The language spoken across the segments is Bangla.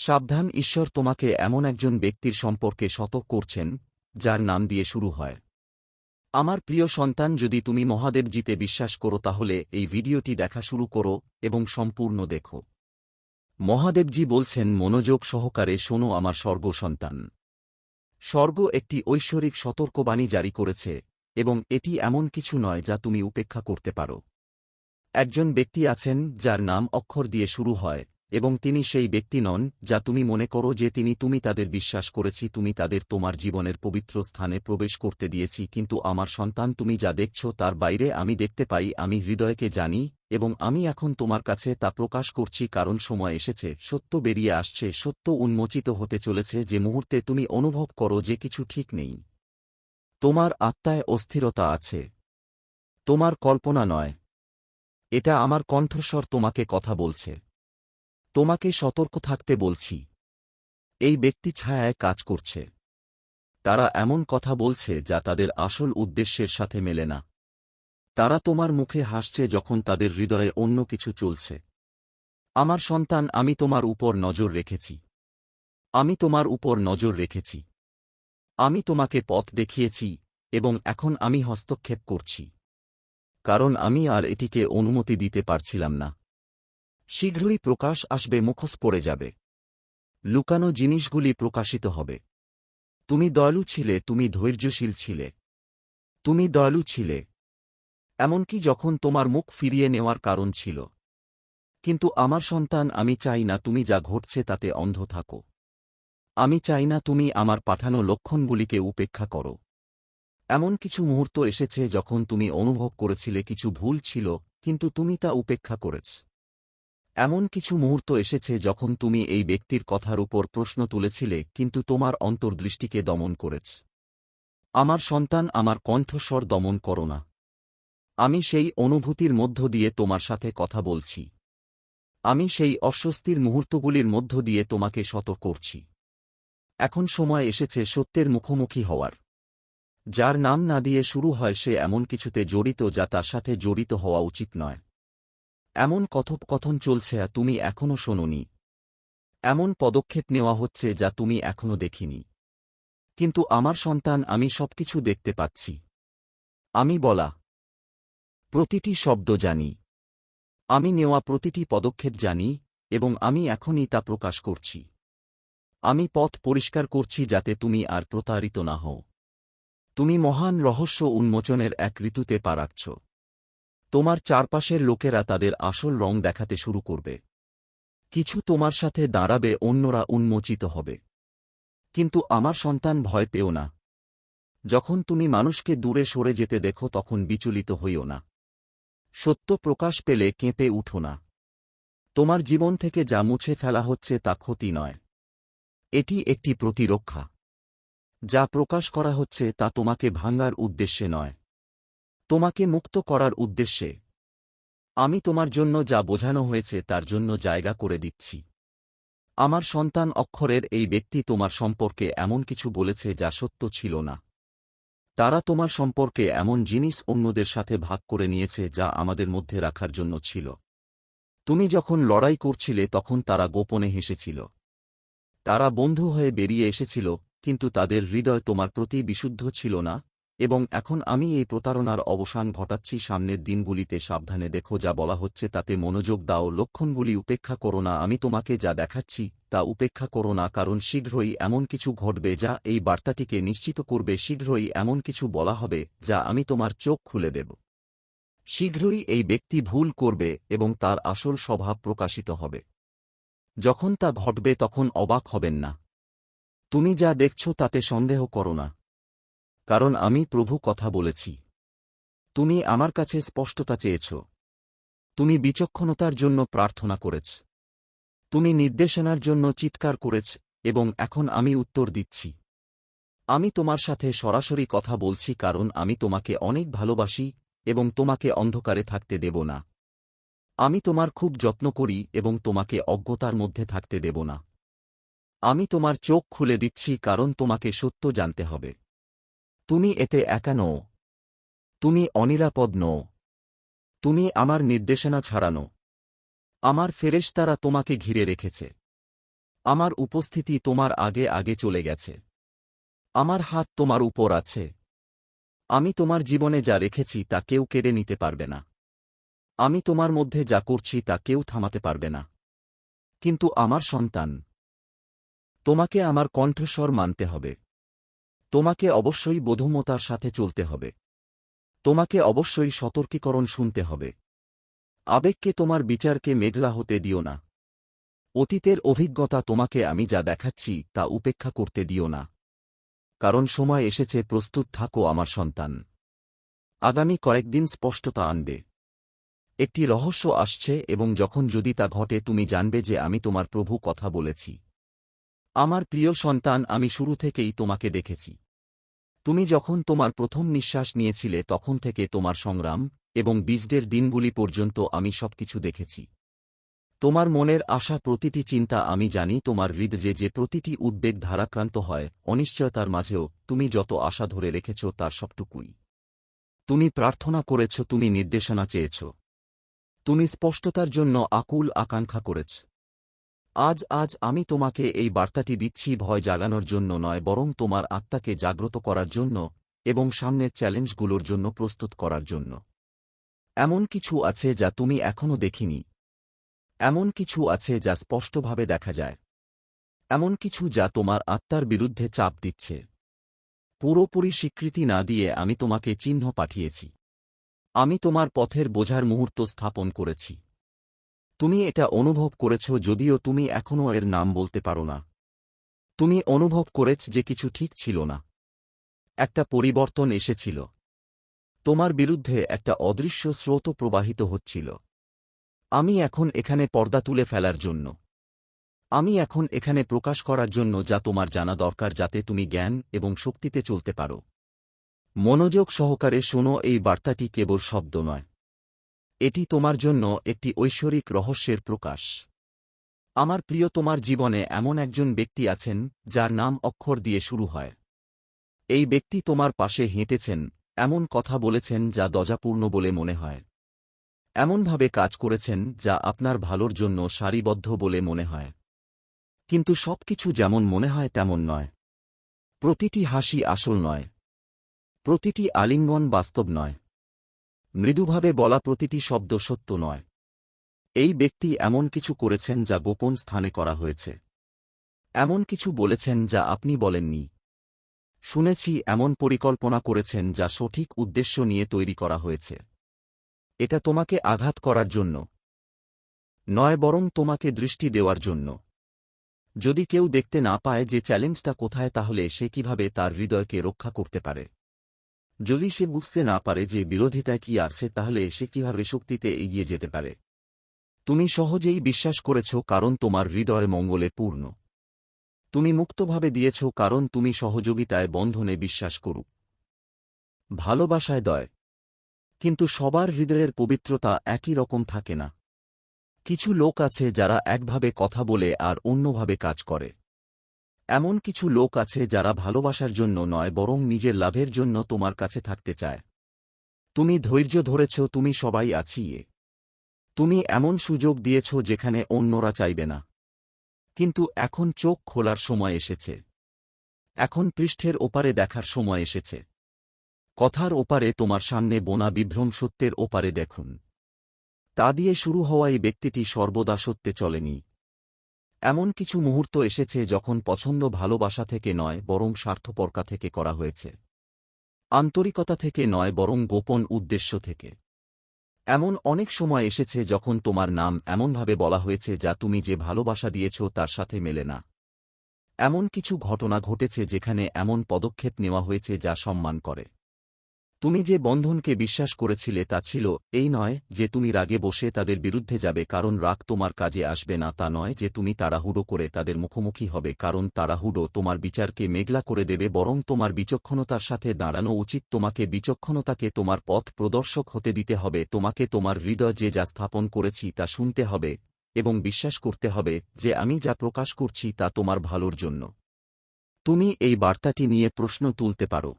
সাবধান, ঈশ্বর তোমাকে এমন একজন ব্যক্তির সম্পর্কে সতর্ক করছেন, যার নাম দিয়ে শুরু হয়। আমার প্রিয় সন্তান, যদি তুমি মহাদেবজিতে বিশ্বাস করো, তাহলে এই ভিডিওটি দেখা শুরু করো এবং সম্পূর্ণ দেখো। মহাদেবজি বলছেন, মনোযোগ সহকারে শোনো আমার স্বর্গ সন্তান। স্বর্গ একটি ঐশ্বরিক সতর্কবাণী জারি করেছে, এবং এটি এমন কিছু নয় যা তুমি উপেক্ষা করতে পারো। একজন ব্যক্তি আছেন, যার নাম অক্ষর দিয়ে শুরু হয় এবং তিনি সেই ব্যক্তি নন, যা তুমি মনে করো যে তিনি তুমি তাদের বিশ্বাস করেছি, তুমি তাদের তোমার জীবনের পবিত্র স্থানে প্রবেশ করতে দিয়েছি, কিন্তু আমার সন্তান তুমি যা দেখছ তার বাইরে আমি দেখতে পাই, আমি হৃদয়কে জানি, এবং আমি এখন তোমার কাছে তা প্রকাশ করছি কারণ সময় এসেছে, সত্য বেরিয়ে আসছে, সত্য উন্মোচিত হতে চলেছে যে মুহূর্তে তুমি অনুভব করো যে কিছু ঠিক নেই। তোমার আত্মায় অস্থিরতা আছে। তোমার কল্পনা নয়। এটা আমার কণ্ঠস্বর তোমাকে কথা বলছে। তোমাকে সতর্ক থাকতে বলছি। এই ব্যক্তি ছায়ায় কাজ করছে। তারা এমন কথা বলছে যা তাদের আসল উদ্দেশ্যের সাথে মেলে না। তারা তোমার মুখে হাসছে যখন তাদের হৃদয়ে অন্য কিছু চলছে। আমার সন্তান, আমি তোমার উপর নজর রেখেছি। আমি তোমার উপর নজর রেখেছি। আমি তোমাকে পথ দেখিয়েছি এবং এখন আমি হস্তক্ষেপ করছি। কারণ আমি আর এটিকে অনুমতি দিতে পারছিলাম না। শীঘ্রই প্রকাশ আসবে, মুখোশ পড়ে যাবে। লুকানো জিনিসগুলি প্রকাশিত হবে। তুমি দয়ালু ছিলে, তুমি ধৈর্যশীল ছিলে। তুমি দয়ালু ছিলে। এমনকি যখন তোমার মুখ ফিরিয়ে নেওয়ার কারণ ছিল। কিন্তু আমার সন্তান, আমি চাই না তুমি যা ঘটছে তাতে অন্ধ থাকো। আমি চাই না তুমি আমার পাঠানো লক্ষণগুলিকে উপেক্ষা করো। এমন কিছু মুহূর্ত এসেছে যখন তুমি অনুভব করেছিলে কিছু ভুল ছিল, কিন্তু তুমি তা উপেক্ষা করেছ। এমন কিছু মুহূর্ত এসেছে যখন তুমি এই ব্যক্তির কথার উপর প্রশ্ন তুলেছিলে, কিন্তু তোমার অন্তর্দৃষ্টিকে দমন করেছ। আমার সন্তান, আমার কণ্ঠস্বর দমন করো না। আমি সেই অনুভূতির মধ্য দিয়ে তোমার সাথে কথা বলছি। আমি সেই অস্বস্তির মুহূর্তগুলির মধ্য দিয়ে তোমাকে সতর্ক করছি। এখন সময় এসেছে সত্যের মুখোমুখি হওয়ার। যার নাম না দিয়ে শুরু হয় সে এমন কিছুতে জড়িত যা তার সাথে জড়িত হওয়া উচিত নয়। এমন কথোপকথন চলছে তুমি এখনও শোনোনি। এমন পদক্ষেপ নেওয়া হচ্ছে যা তুমি এখনও দেখিনি। কিন্তু আমার সন্তান, আমি সবকিছু দেখতে পাচ্ছি। আমি বলা, প্রতিটি শব্দ জানি। আমি নেওয়া প্রতিটি পদক্ষেপ জানি এবং আমি এখনই তা প্রকাশ করছি। আমি পথ পরিষ্কার করছি যাতে তুমি আর প্রতারিত না হও। তুমি মহান রহস্য উন্মোচনের এক ঋতুতে পা রাখছ। তোমার চারপাশের লোকেরা তাদের আসল রং দেখাতে শুরু করবে। কিছু তোমার সাথে দাঁড়াবে, অন্যরা উন্মোচিত হবে। কিন্তু আমার সন্তান ভয় পেও না। যখন তুমি মানুষকে দূরে সরে যেতে দেখো, তখন বিচলিত হইও না। সত্য প্রকাশ পেলে কেঁপে উঠো না। তোমার জীবন থেকে যা মুছে ফেলা হচ্ছে তা ক্ষতি নয়। এটি একটি প্রতিরক্ষা। যা প্রকাশ করা হচ্ছে তা তোমাকে ভাঙ্গার উদ্দেশ্যে নয়। তোমাকে মুক্ত করার উদ্দেশ্যে। আমি তোমার জন্য যা বোঝানো হয়েছে তার জন্য জায়গা করে দিচ্ছি। আমার সন্তান অক্ষরের এই ব্যক্তি তোমার সম্পর্কে এমন কিছু বলেছে যা সত্য ছিল না। তারা তোমার সম্পর্কে এমন জিনিস অন্যদের সাথে ভাগ করে নিয়েছে যা আমাদের মধ্যে রাখার জন্য ছিল। তুমি যখন লড়াই করছিলে তখন তারা গোপনে হেসেছিল। তারা বন্ধু হয়ে বেরিয়ে এসেছিল, কিন্তু তাদের হৃদয় তোমার প্রতি বিশুদ্ধ ছিল না। এবং এখন আমি এই প্রতারণার অবসান ঘটাচ্ছি সামনের দিনগুলিতে সাবধানে দেখো যা বলা হচ্ছে তাতে মনোযোগ দাও, লক্ষণগুলি উপেক্ষা করো না, আমি তোমাকে যা দেখাচ্ছি তা উপেক্ষা করো না, কারণ শীঘ্রই এমন কিছু ঘটবে যা এই বার্তাটিকে নিশ্চিত করবে, শীঘ্রই এমন কিছু বলা হবে যা আমি তোমার চোখ খুলে দেব। শীঘ্রই এই ব্যক্তি ভুল করবে এবং তার আসল স্বভাব প্রকাশিত হবে। যখন তা ঘটবে তখন অবাক হবেন না। তুমি যা দেখছ তাতে সন্দেহ করো না। কারণ আমি প্রভু কথা বলেছি। তুমি আমার কাছে স্পষ্টতা চেয়েছ। তুমি বিচক্ষণতার জন্য প্রার্থনা করেছ। তুমি নির্দেশনার জন্য চিৎকার করেছ এবং এখন আমি উত্তর দিচ্ছি। আমি তোমার সাথে সরাসরি কথা বলছি কারণ আমি তোমাকে অনেক ভালোবাসি এবং তোমাকে অন্ধকারে থাকতে দেব না। আমি তোমার খুব যত্ন করি এবং তোমাকে অজ্ঞতার মধ্যে থাকতে দেব না। আমি তোমার চোখ খুলে দিচ্ছি কারণ তোমাকে সত্য জানতে হবে। তুমি এতে একা নও। তুমি অনিরাপদ নও। তুমি আমার নির্দেশনা ছাড়ানো। আমার ফেরেশতারা তোমাকে ঘিরে রেখেছে। আমার উপস্থিতি তোমার আগে আগে চলে গেছে। আমার হাত তোমার উপর আছে। আমি তোমার জীবনে যা রেখেছি তা কেউ কেড়ে নিতে পারবে না। আমি তোমার মধ্যে যা করছি তা কেউ থামাতে পারবে না। কিন্তু আমার সন্তান, তোমাকে আমার কণ্ঠস্বর মানতে হবে। তোমাকে অবশ্যই বোধমতার সাথে চলতে হবে। তোমাকে অবশ্যই সতর্কীকরণ শুনতে হবে। আবেগকে তোমার বিচারকে মেঘলা হতে দিও না। অতীতের অভিজ্ঞতা তোমাকে আমি যা দেখাচ্ছি তা উপেক্ষা করতে দিও না। কারণ সময় এসেছে, প্রস্তুত থাকো আমার সন্তান। আগামী কয়েকদিন স্পষ্টতা আনবে। একটি রহস্য আসছে এবং যখন যদি তা ঘটে, তুমি জানবে যে আমি তোমার প্রভু কথা বলেছি। আমার প্রিয় সন্তান, আমি শুরু থেকেই তোমাকে দেখেছি। তুমি যখন তোমার প্রথম নিঃশ্বাস নিয়েছিলে, তখন থেকে তোমার সংগ্রাম এবং বীজদের দিনগুলি পর্যন্ত আমি সবকিছু দেখেছি। তোমার মনের আশা প্রতিটি চিন্তা আমি জানি, তোমার হৃদয়ে যে প্রতিটি উদ্বেগ ধারাক্রান্ত হয়, অনিশ্চয়তার মাঝেও তুমি যত আশা ধরে রেখেছ, তার সবটুকুই। তুমি প্রার্থনা করেছ, তুমি নির্দেশনা চেয়েছ। তুমি স্পষ্টতার জন্য আকুল আকাঙ্ক্ষা করেছ। আজ আজ আমি তোমাকে এই বার্তাটি দিচ্ছি ভয় জাগানোর জন্য নয়, বরং তোমার আত্মাকে জাগ্রত করার জন্য এবং সামনের চ্যালেঞ্জগুলোর জন্য প্রস্তুত করার জন্য। এমন কিছু আছে যা তুমি এখনও দেখিনি। এমন কিছু আছে যা স্পষ্টভাবে দেখা যায়। এমন কিছু যা তোমার আত্মার বিরুদ্ধে চাপ দিচ্ছে। পুরোপুরি স্বীকৃতি না দিয়ে আমি তোমাকে চিহ্ন পাঠিয়েছি। আমি তোমার পথের বোঝার মুহূর্ত স্থাপন করেছি। তুমি এটা অনুভব করেছ যদিও তুমি এখনও এর নাম বলতে পারো না। তুমি অনুভব করেছ যে কিছু ঠিক ছিল না। একটা পরিবর্তন এসেছিল। তোমার বিরুদ্ধে একটা অদৃশ্য স্রোত প্রবাহিত হচ্ছিল। আমি এখন এখানে পর্দা তুলে ফেলার জন্য। আমি এখন এখানে প্রকাশ করার জন্য যা তোমার জানা দরকার যাতে তুমি জ্ঞান এবং শক্তিতে চলতে পারো। মনোযোগ সহকারে শোনো, এই বার্তাটি কেবল শব্দ নয়। এটি তোমার জন্য একটি ঐশ্বরিক রহস্যের প্রকাশ। আমার প্রিয়, তোমার জীবনে এমন একজন ব্যক্তি আছেন, যার নাম অক্ষর দিয়ে শুরু হয়। এই ব্যক্তি তোমার পাশে হেঁটেছেন, এমন কথা বলেছেন যা দজাপূর্ণ বলে মনে হয়। এমনভাবে কাজ করেছেন যা আপনার ভালোর জন্য সারিবদ্ধ বলে মনে হয়। কিন্তু সবকিছু যেমন মনে হয় তেমন নয়। প্রতিটি হাসি আসল নয়। প্রতিটি আলিঙ্গন বাস্তব নয়। মৃদুভাবে বলা প্রতিটি শব্দ সত্য নয়। এই ব্যক্তি এমন কিছু করেছেন যা গোপন স্থানে করা হয়েছে। এমন কিছু বলেছেন যা আপনি বলেননি। শুনেছি এমন পরিকল্পনা করেছেন যা সঠিক উদ্দেশ্য নিয়ে তৈরি করা হয়েছে। এটা তোমাকে আঘাত করার জন্য নয়, বরং তোমাকে দৃষ্টি দেওয়ার জন্য। যদি কেউ দেখতে না পায় যে চ্যালেঞ্জটা কোথায়, তাহলে সে কীভাবে তার হৃদয়কে রক্ষা করতে পারে? যদি সে বুঝতে না পারে যে বিরোধিতায় কি আছে, তাহলে সে কীভাবে শক্তিতে এগিয়ে যেতে পারে? তুমি সহজেই বিশ্বাস করেছ, কারণ তোমার হৃদয় মঙ্গলে পূর্ণ। তুমি মুক্তভাবে দিয়েছ, কারণ তুমি সহযোগিতায় বন্ধনে বিশ্বাস করু ভালোবাসায় দয়। কিন্তু সবার হৃদয়ের পবিত্রতা একই রকম থাকে না। কিছু লোক আছে যারা একভাবে কথা বলে আর অন্যভাবে কাজ করে। এমন কিছু লোক আছে যারা ভালোবাসার জন্য নয়, বরং নিজের লাভের জন্য তোমার কাছে থাকতে চায়। তুমি ধৈর্য ধরেছ, তুমি সবাই আছিয়ে। তুমি এমন সুযোগ দিয়েছ যেখানে অন্যরা চাইবে না। কিন্তু এখন চোখ খোলার সময় এসেছে। এখন পৃষ্ঠের ওপারে দেখার সময় এসেছে। কথার ওপারে তোমার সামনে বোনা বিভ্রম সত্যের ওপারে দেখুন। তা দিয়ে শুরু হওয়া এই ব্যক্তিটি সর্বদা সত্যে চলেনি। এমন কিছু মুহূর্ত এসেছে যখন পছন্দ ভালোবাসা থেকে নয়, বরং স্বার্থপরকা থেকে করা হয়েছে। আন্তরিকতা থেকে নয়, বরং গোপন উদ্দেশ্য থেকে। এমন অনেক সময় এসেছে যখন তোমার নাম এমনভাবে বলা হয়েছে যা তুমি যে ভালোবাসা দিয়েছ তার সাথে মেলে না। এমন কিছু ঘটনা ঘটেছে যেখানে এমন পদক্ষেপ নেওয়া হয়েছে যা সম্মান করে। তুমি যে বন্ধনকে বিশ্বাস করেছিলে তা ছিল, এই নয় যে তুমি রাগে বসে তাদের বিরুদ্ধে যাবে, কারণ রাগ তোমার কাজে আসবে না, তা নয় যে তুমি তাড়াহুড়ো করে তাদের মুখোমুখি হবে, কারণ তাড়াহুড়ো তোমার বিচারকে মেঘলা করে দেবে, বরং তোমার বিচক্ষণতার সাথে দাঁড়ানো উচিত, তোমাকে বিচক্ষণতাকে তোমার পথ প্রদর্শক হতে দিতে হবে, তোমাকে তোমার হৃদয় যে যা স্থাপন করেছি তা শুনতে হবে, এবং বিশ্বাস করতে হবে যে আমি যা প্রকাশ করছি তা তোমার ভালোর জন্য। তুমি এই বার্তাটি নিয়ে প্রশ্ন তুলতে পারো।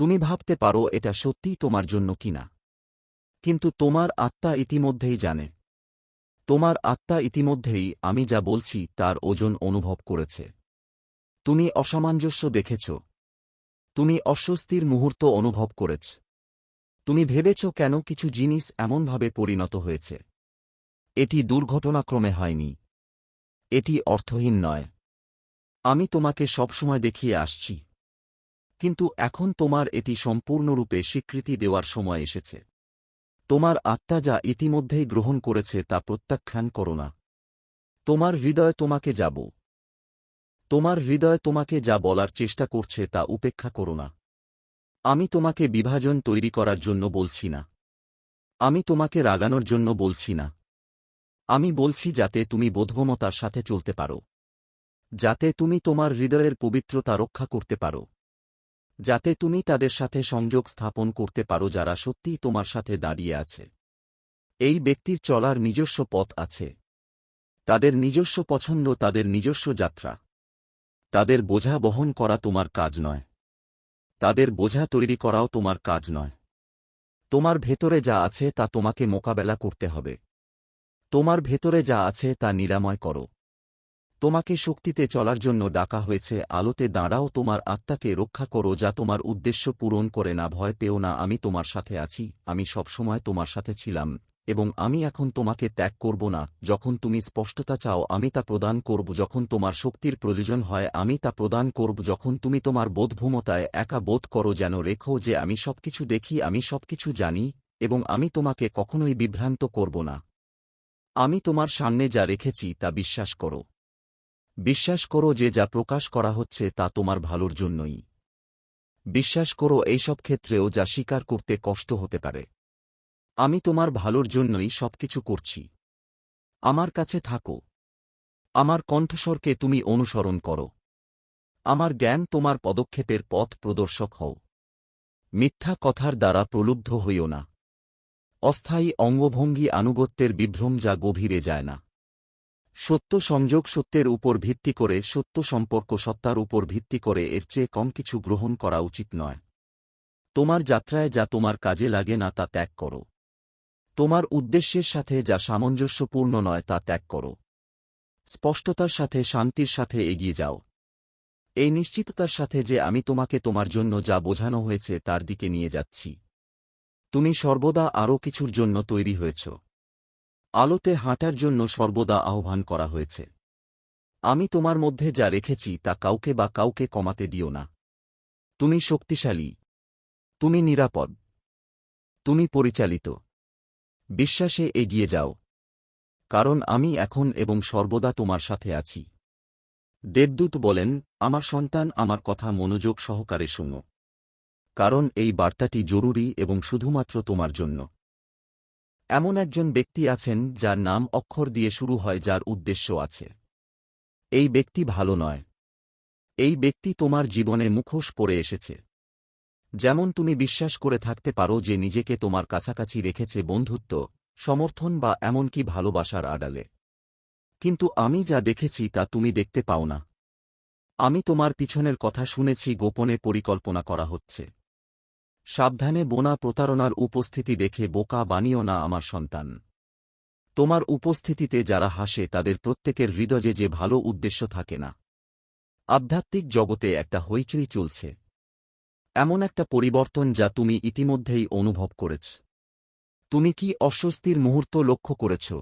তুমি ভাবতে পারো এটা সত্যিই তোমার জন্য কিনা। কিন্তু তোমার আত্মা ইতিমধ্যেই জানে। তোমার আত্মা ইতিমধ্যেই আমি যা বলছি তার ওজন অনুভব করেছে। তুমি অসামঞ্জস্য দেখেছ। তুমি অস্বস্তির মুহূর্ত অনুভব করেছ। তুমি ভেবেছ কেন কিছু জিনিস এমনভাবে পরিণত হয়েছে। এটি দুর্ঘটনাক্রমে হয়নি। এটি অর্থহীন নয়। আমি তোমাকে সবসময় দেখিয়ে আসছি। কিন্তু এখন তোমার এটি সম্পূর্ণরূপে স্বীকৃতি দেওয়ার সময় এসেছে। তোমার আত্মা যা ইতিমধ্যেই গ্রহণ করেছে তা প্রত্যাখ্যান করো না। তোমার হৃদয় তোমাকে যাব তোমার হৃদয় তোমাকে যা বলার চেষ্টা করছে তা উপেক্ষা করো না। আমি তোমাকে বিভাজন তৈরি করার জন্য বলছি না। আমি তোমাকে রাগানোর জন্য বলছি না। আমি বলছি যাতে তুমি বোধগমতার সাথে চলতে পারো। যাতে তুমি তোমার হৃদয়ের পবিত্রতা রক্ষা করতে পারো। যাতে তুমি তাদের সাথে সংযোগ স্থাপন করতে পারো যারা সত্যিই তোমার সাথে দাঁড়িয়ে আছে। এই ব্যক্তির চলার নিজস্ব পথ আছে। তাদের নিজস্ব পছন্দ, তাদের নিজস্ব যাত্রা। তাদের বোঝা বহন করা তোমার কাজ নয়। তাদের বোঝা তৈরি করাও তোমার কাজ নয়। তোমার ভেতরে যা আছে তা তোমাকে মোকাবেলা করতে হবে। তোমার ভেতরে যা আছে তা নিরাময় করো। তোমাকে শক্তিতে চলার জন্য ডাকা হয়েছে, আলোতে দাঁড়াও, তোমার আত্মাকে রক্ষা করো যা তোমার উদ্দেশ্য পূরণ করে না, ভয় পেও না, আমি তোমার সাথে আছি, আমি সবসময় তোমার সাথে ছিলাম, এবং আমি এখন তোমাকে ত্যাগ করব না, যখন তুমি স্পষ্টতা চাও, আমি তা প্রদান করব, যখন তোমার শক্তির প্রয়োজন হয়, আমি তা প্রদান করব, যখন তুমি তোমার বোধভূমতায় একা বোধ করো, যেন রেখো যে আমি সবকিছু দেখি, আমি সবকিছু জানি, এবং আমি তোমাকে কখনোই বিভ্রান্ত করব না। আমি তোমার সামনে যা রেখেছি, তা বিশ্বাস করো। বিশ্বাস করো যে যা প্রকাশ করা হচ্ছে তা তোমার ভালোর জন্যই। বিশ্বাস করো এইসব ক্ষেত্রেও যা স্বীকার করতে কষ্ট হতে পারে। আমি তোমার ভালোর জন্যই সবকিছু করছি। আমার কাছে থাকো। আমার কণ্ঠস্বরকে তুমি অনুসরণ করো। আমার জ্ঞান তোমার পদক্ষেপের পথ প্রদর্শক হও। মিথ্যা কথার দ্বারা প্রলুব্ধ হইও না। অস্থায়ী অঙ্গভঙ্গি আনুগত্যের বিভ্রম যা গভীরে যায় না। সত্য সংযোগ সত্যের উপর ভিত্তি করে, সত্য সম্পর্ক সত্তার উপর ভিত্তি করে এর চেয়ে কম কিছু গ্রহণ করা উচিত নয়। তোমার যাত্রায় যা তোমার কাজে লাগে না তা ত্যাগ করো। তোমার উদ্দেশ্যের সাথে যা সামঞ্জস্যপূর্ণ নয় তা ত্যাগ করো। স্পষ্টতার সাথে, শান্তির সাথে এগিয়ে যাও। এই নিশ্চিততার সাথে যে আমি তোমাকে তোমার জন্য যা বোঝানো হয়েছে তার দিকে নিয়ে যাচ্ছি। তুমি সর্বদা আরও কিছুর জন্য তৈরি হয়েছ। আলোতে হাঁটার জন্য সর্বদা আহ্বান করা হয়েছে। আমি তোমার মধ্যে যা রেখেছি তা কাউকে বা কাউকে কমাতে দিও না। তুমি শক্তিশালী। তুমি নিরাপদ। তুমি পরিচালিত। বিশ্বাসে এগিয়ে যাও। কারণ আমি এখন এবং সর্বদা তোমার সাথে আছি। দেবদূত বলেন, আমার সন্তান আমার কথা মনোযোগ সহকারে শুনো। কারণ এই বার্তাটি জরুরি এবং শুধুমাত্র তোমার জন্য। এমন একজন ব্যক্তি আছেন যার নাম অক্ষর দিয়ে শুরু হয় যার উদ্দেশ্য আছে। এই ব্যক্তি ভালো নয়। এই ব্যক্তি তোমার জীবনে মুখোশ পড়ে এসেছে। যেমন তুমি বিশ্বাস করে থাকতে পারো যে নিজেকে তোমার কাছাকাছি রেখেছে বন্ধুত্ব, সমর্থন বা এমনকি ভালোবাসার আড়ালে। কিন্তু আমি যা দেখেছি তা তুমি দেখতে পাও না। আমি তোমার পিছনের কথা শুনেছি গোপনে পরিকল্পনা করা হচ্ছে। সাবধানে বোনা প্রতারণার উপস্থিতি দেখে বোকা বানিও না আমার সন্তান। তোমার উপস্থিতিতে যারা হাসে তাদের প্রত্যেকের হৃদয়ে যে ভালো উদ্দেশ্য থাকে না। আধ্যাত্মিক জগতে একটা হইচই চলছে। এমন একটা পরিবর্তন যা তুমি ইতিমধ্যেই অনুভব করেছ। তুমি কি অস্বস্তির মুহূর্ত লক্ষ্য করেছ?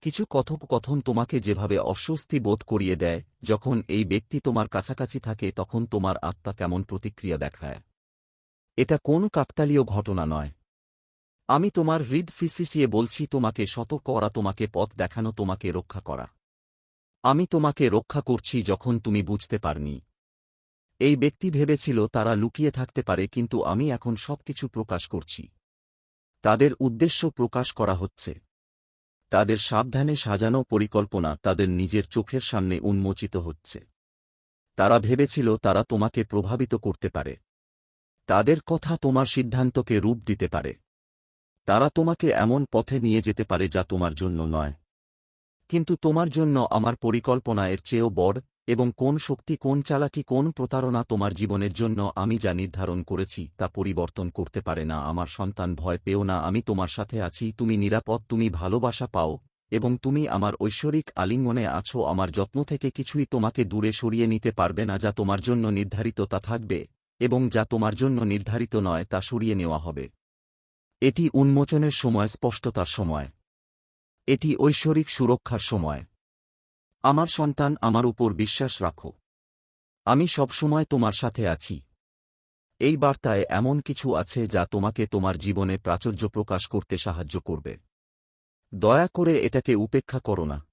কিছু কথোপকথন তোমাকে যেভাবে অস্বস্তি বোধ করিয়ে দেয়, যখন এই ব্যক্তি তোমার কাছাকাছি থাকে তখন তোমার আত্মা কেমন প্রতিক্রিয়া দেখায়। এটা কোন কাকতালীয় ঘটনা নয়। আমি তোমার হৃদ ফিসিসিয়ে বলছি, তোমাকে সতর্ক করা, তোমাকে পথ দেখানো, তোমাকে রক্ষা করা। আমি তোমাকে রক্ষা করছি যখন তুমি বুঝতে পারনি। এই ব্যক্তি ভেবেছিল তারা লুকিয়ে থাকতে পারে, কিন্তু আমি এখন সবকিছু প্রকাশ করছি। তাদের উদ্দেশ্য প্রকাশ করা হচ্ছে। তাদের সাবধানে সাজানো পরিকল্পনা তাদের নিজের চোখের সামনে উন্মোচিত হচ্ছে। তারা ভেবেছিল তারা তোমাকে প্রভাবিত করতে পারে। তাদের কথা তোমার সিদ্ধান্তকে রূপ দিতে পারে। তারা তোমাকে এমন পথে নিয়ে যেতে পারে যা তোমার জন্য নয়। কিন্তু তোমার জন্য আমার পরিকল্পনা এর চেয়েও বড়, এবং কোন শক্তি কোন চালাকি কোন প্রতারণা তোমার জীবনের জন্য আমি যা নির্ধারণ করেছি তা পরিবর্তন করতে পারে না। আমার সন্তান ভয় পেও না, আমি তোমার সাথে আছি, তুমি নিরাপদ, তুমি ভালোবাসা পাও, এবং তুমি আমার ঐশ্বরিক আলিঙ্গনে আছো। আমার যত্ন থেকে কিছুই তোমাকে দূরে সরিয়ে নিতে পারবে না যা তোমার জন্য নির্ধারিত তা থাকবে। এবং যা তোমার জন্য নির্ধারিত নয় তা সরিয়ে নেওয়া হবে। এটি উন্মোচনের সময়, স্পষ্টতার সময়। এটি ঐশ্বরিক সুরক্ষার সময়। আমার সন্তান, আমার উপর বিশ্বাস রাখো। আমি সবসময় তোমার সাথে আছি। এই বার্তায় এমন কিছু আছে যা তোমাকে তোমার জীবনে প্রাচুর্য প্রকাশ করতে সাহায্য করবে। দয়া করে এটাকে উপেক্ষা করো না।